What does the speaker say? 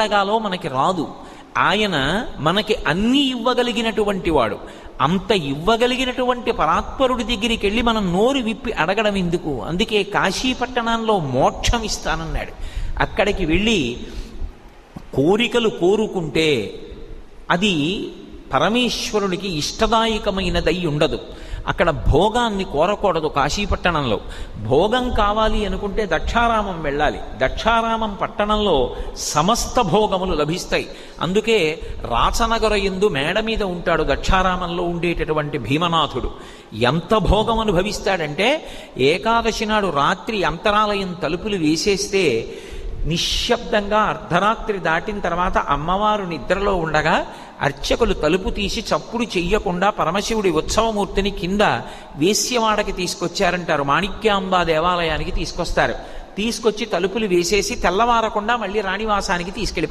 అడగాలో మనకి రాదు. ఆయన మనకి అన్ని ఇవ్వగలిగినటువంటి వాడు. అంత ఇవ్వగలిగినటువంటి పరాత్పరుడి దగ్గరికి వెళ్ళి మనం నోరు విప్పి అడగడం ఎందుకు? అందుకే కాశీ పట్టణంలో మోక్షం ఇస్తానన్నాడు. అక్కడికి వెళ్ళి కోరికలు కోరుకుంటే అది పరమేశ్వరునికి ఇష్టదాయకమైనదై ఉండదు. అక్కడ భోగాన్ని కోరకూడదు కాశీపట్టణంలో. భోగం కావాలి అనుకుంటే దక్షారామం వెళ్ళాలి. దక్షారామం పట్టణంలో సమస్త భోగములు లభిస్తాయి. అందుకే రాచనగర ఎందు మేడ మీద ఉంటాడు దక్షారామంలో ఉండేటటువంటి భీమనాథుడు. ఎంత భోగం అనుభవిస్తాడంటే ఏకాదశి నాడు రాత్రి అంతరాలయం తలుపులు వేసేస్తే నిశ్శబ్దంగా అర్ధరాత్రి దాటిన తర్వాత అమ్మవారు నిద్రలో ఉండగా అర్చకులు తలుపు తీసి చప్పుడు చెయ్యకుండా పరమశివుడి ఉత్సవమూర్తిని కింద వేశ్యవాడకి తీసుకొచ్చారంటారు. మాణిక్యాంబా దేవాలయానికి తీసుకొస్తారు. తీసుకొచ్చి తలుపులు వేసేసి తెల్లవారకుండా మళ్ళీ రాణివాసానికి తీసుకెళ్ళి